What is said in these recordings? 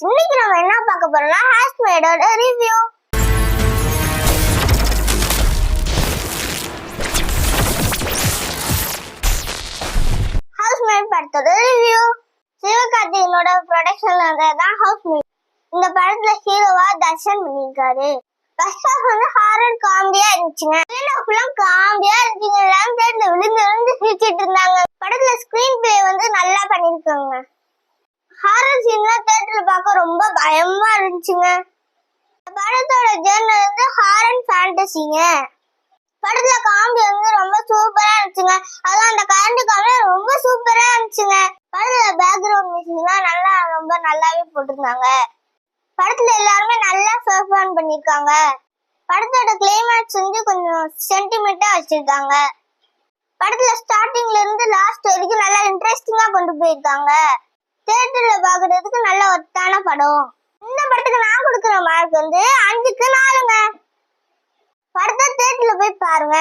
இன்னைக்கு நம்ம என்ன பார்க்க போறோம்னா மேடோட ரிவ்யூ ஹவுஸ்மேட் படத்தோட ரிவ்யூ சிவகார்த்திகனோட ப்ரொடக்ஷன்ல தான் ஹவுஸ்மேட் இந்த படத்துல ஹீரோவா தர்ஷன் பண்ணியிருக்காரு. ஃபர்ஸ்ட் ஹாஃப் வந்து ஹாரர் காமெடியா இருந்துச்சுங்க. செகண்ட் ஹாஃப்லாம் காமெடியா இருந்துச்சுங்க. எல்லாம் சேர்ந்து விழுந்து விழுந்து சிரிச்சிட்டு இருந்தாங்க படத்துல ஸ்கிரீன் பிளே வந்து நல்லா பண்ணிருக்காங்க ஹாரர் சீன்லாம் தேட்டர்ல பார்க்க ரொம்ப பயமா இருந்துச்சுங்க. படத்தோட ஜேர்னல் வந்து ஹாரர் ஃபேண்டசிங்க படத்துல காமெடி வந்து ரொம்ப சூப்பரா இருந்துச்சுங்க. அதான் அந்த கரண்ட் காமெடி ரொம்ப சூப்பரா இருந்துச்சுங்க. படத்துல பேக்ரவுண்ட் மியூசிக்லாம் நல்லா ரொம்ப நல்லாவே போட்டிருந்தாங்க. படத்துல எல்லாருமே நல்லா பெர்ஃபார்ம் பண்ணியிருக்காங்க. படத்தோட கிளைமேக்ஸ் வந்து கொஞ்சம் சென்டிமெண்டா வச்சிருக்காங்க. படத்துல ஸ்டார்டிங்ல இருந்து லாஸ்ட் வரைக்கும் நல்லா இன்ட்ரெஸ்டிங்கா கொண்டு போயிருக்காங்க. தியேட்டர்ல பாக்குறதுக்கு நல்ல ஒத்தான படம். இந்த படத்துக்கு நான் கொடுக்குற மார்க் வந்து அஞ்சுக்கு நாலுங்க. படத்தை தியேட்டர்ல போய் பாருங்க.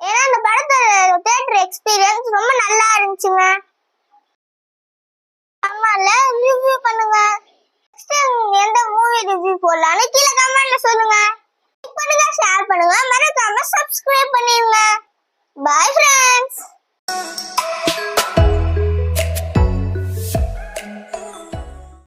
ஏன்னா இந்த படத்தோட தேட்டர் எக்ஸ்பீரியன்ஸ் ரொம்ப நல்லா இருந்துச்சுங்க. ஆமால ரிவ்யூ பண்ணுங்க. நெக்ஸ்ட் எந்த மூவி ரிவ்யூ போடலாம்னு கீழே கமெண்ட்ல சொல்லுங்க. லைக் பண்ணுங்க ஷேர் பண்ணுங்க. மறக்காம சப்ஸ்கிரைப் பண்ணிருங்க. Bye friends